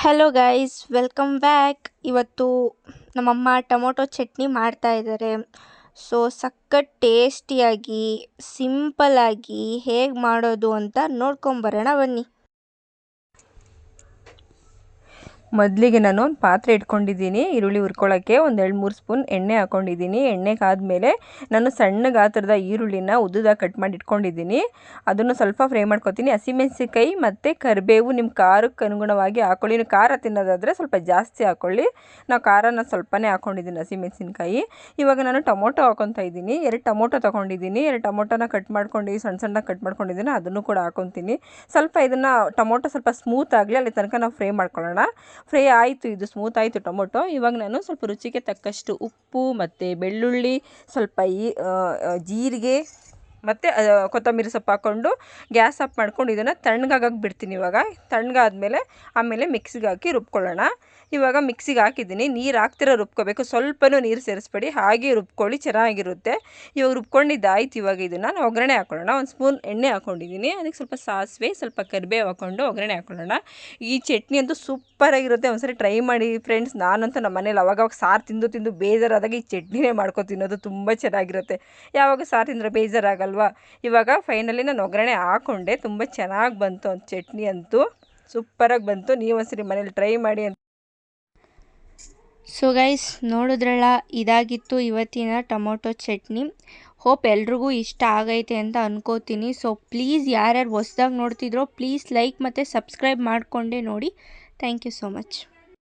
Hello guys welcome back ಇವತ್ತು ನಮ್ಮಮ್ಮ tomato chutney ಮಾಡ್ತಾ ಇದ್ದಾರೆ. ಸೊ ಸಖತ್ ಟೇಸ್ಟಿಯಾಗಿ ಸಿಂಪಲ್ಲಾಗಿ ಹೇಗೆ ಮಾಡೋದು ಅಂತ ನೋಡ್ಕೊಂಬರೋಣ ಬನ್ನಿ. ಮೊದಲಿಗೆ ನಾನು ಒಂದು ಪಾತ್ರೆ ಇಟ್ಕೊಂಡಿದ್ದೀನಿ, ಈರುಳ್ಳಿ ಹುರ್ಕೊಳ್ಳೋಕ್ಕೆ ಒಂದು ಎರಡು ಮೂರು ಸ್ಪೂನ್ ಎಣ್ಣೆ ಹಾಕ್ಕೊಂಡಿದ್ದೀನಿ ಎಣ್ಣೆ ಕಾದ್ಮೇಲೆ ನಾನು ಸಣ್ಣ ಗಾತ್ರದ ಈರುಳ್ಳಿನ ಉದ್ದುದಾಗಿ ಕಟ್ ಮಾಡಿ ಇಟ್ಕೊಂಡಿದ್ದೀನಿ. ಅದನ್ನು ಸ್ವಲ್ಪ ಫ್ರೈ ಮಾಡ್ಕೊತೀನಿ. ಹಸಿಮೆಣ್ಸಿನ್ಕಾಯಿ ಮತ್ತು ಕರಿಬೇವು ನಿಮ್ಮ ಖಾರಕ್ಕೆ ಅನುಗುಣವಾಗಿ ಹಾಕ್ಕೊಳ್ಳಿ ನೀವು ಖಾರ ತಿನ್ನೋದಾದರೆ ಸ್ವಲ್ಪ ಜಾಸ್ತಿ ಹಾಕ್ಕೊಳ್ಳಿ ನಾವು ಖಾರನ ಸ್ವಲ್ಪನೇ ಹಾಕ್ಕೊಂಡಿದ್ದೀನಿ ಹಸಿಮೆಣಸಿನ್ಕಾಯಿ. ಇವಾಗ ನಾನು ಟೊಮೊಟೊ ಹಾಕೊತಾ ಇದ್ದೀನಿ. ಎರಡು ಟೊಮೊಟೊ ತೊಗೊಂಡಿದ್ದೀನಿ. ಎರಡು ಟೊಮೊಟೊನ ಕಟ್ ಮಾಡ್ಕೊಂಡು, ಸಣ್ಣ ಸಣ್ಣ ಕಟ್ ಮಾಡ್ಕೊಂಡಿದ್ದೀನಿ. ಅದನ್ನು ಕೂಡ ಹಾಕೊತೀನಿ. ಸ್ವಲ್ಪ ಇದನ್ನು ಟೊಮೊಟೊ ಸ್ವಲ್ಪ ಸ್ಮೂತ್ ಆಗಲಿ, ಅಲ್ಲಿ ತನಕ ನಾವು ಫ್ರೈ ಮಾಡ್ಕೊಳ್ಳೋಣ. ಫ್ರೈ ಆಯಿತು, ಇದು ಸ್ಮೂತ್ ಆಯಿತು ಟೊಮೊಟೊ. ಇವಾಗ ನಾನು ಸ್ವಲ್ಪ ರುಚಿಗೆ ತಕ್ಕಷ್ಟು ಉಪ್ಪು ಮತ್ತು ಬೆಳ್ಳುಳ್ಳಿ, ಸ್ವಲ್ಪ ಈ ಜೀರಿಗೆ ಮತ್ತು ಕೊತ್ತಂಬರಿ ಸೊಪ್ಪು ಹಾಕ್ಕೊಂಡು ಗ್ಯಾಸ್ ಆಫ್ ಮಾಡ್ಕೊಂಡು ಇದನ್ನು ತಣ್ಣಗಾಗಕ್ಕೆ ಬಿಡ್ತೀನಿ ಇವಾಗ. ತಣ್ಣಗಾದ್ಮೇಲೆ ಆಮೇಲೆ ಮಿಕ್ಸಿಗೆ ಹಾಕಿ ರುಬ್ಕೊಳ್ಳೋಣ. ಇವಾಗ ಮಿಕ್ಸಿಗೆ ಹಾಕಿದ್ದೀನಿ. ನೀರು ಹಾಕ್ತಿರೋ ರುಬ್ಕೋಬೇಕು. ಸ್ವಲ್ಪನೂ ನೀರು ಸೇರಿಸ್ಬೇಡಿ. ಹಾಗೆ ರುಬ್ಕೊಳ್ಳಿ, ಚೆನ್ನಾಗಿರುತ್ತೆ. ಇವಾಗ ರುಬ್ಕೊಂಡಿದ್ದಾಯ್ತು ಇವಾಗ ಇದನ್ನು. ನಾವು ಒಗ್ಗರಣೆ ಹಾಕ್ಕೊಳ್ಳೋಣ ಒಂದು ಸ್ಪೂನ್ ಎಣ್ಣೆ ಹಾಕ್ಕೊಂಡಿದ್ದೀನಿ ಅದಕ್ಕೆ ಸ್ವಲ್ಪ ಸಾಸಿವೆ, ಸ್ವಲ್ಪ ಕರಿಬೇವು ಹಾಕ್ಕೊಂಡು ಒಗ್ಗರಣೆ ಹಾಕ್ಕೊಳ್ಳೋಣ ಈ ಚಟ್ನಿ ಅಂತೂ ಸೂಪರಾಗಿರುತ್ತೆ ಒಂದ್ಸರಿ ಟ್ರೈ ಮಾಡಿ ಫ್ರೆಂಡ್ಸ್. ನಾನಂತೂ ನಮ್ಮ ಮನೇಲಿ ಅವಾಗವಾಗ ಸಾರು ತಿಂದು ತಿಂದು ಬೇಜಾರಾದಾಗ ಈ ಚಟ್ನಿನೇ ಮಾಡ್ಕೊ ತಿನ್ನೋದು ತುಂಬ ಚೆನ್ನಾಗಿರುತ್ತೆ. ಯಾವಾಗ ಸಾರು ತಿಂದರೆ ಬೇಜಾರಾಗಲ್ವಾ ಇವಾಗ ಫೈನಲಿ ನಾನು ಒಗ್ಗರಣೆ ಹಾಕೊಂಡೆ. ತುಂಬ ಚೆನ್ನಾಗಿ ಬಂತು ಅಂತ ಚಟ್ನಿ ಅಂತೂ. ಸೂಪರಾಗಿ ಬಂತು. ನೀವು ಒಂದ್ಸರಿ ಮನೇಲಿ ಟ್ರೈ ಮಾಡಿ ಅಂತ. ಸೊ ಗೈಸ್ ನೋಡಿದ್ರಲ್ಲ, ಇದಾಗಿತ್ತು ಇವತ್ತಿನ ಟೊಮೊಟೊ ಚಟ್ನಿ. ಹೋಪ್ ಎಲ್ರಿಗೂ ಇಷ್ಟ ಆಗೈತೆ ಅಂತ ಅನ್ಕೋತೀನಿ. ಸೊ ಪ್ಲೀಸ್ ಯಾರ್ಯಾರು ಹೊಸ್ದಾಗಿ ನೋಡ್ತಿದ್ರೋ ಪ್ಲೀಸ್ ಲೈಕ್ ಮತ್ತು ಸಬ್ಸ್ಕ್ರೈಬ್ ಮಾಡಿಕೊಂಡೇ ನೋಡಿ. Thank you so much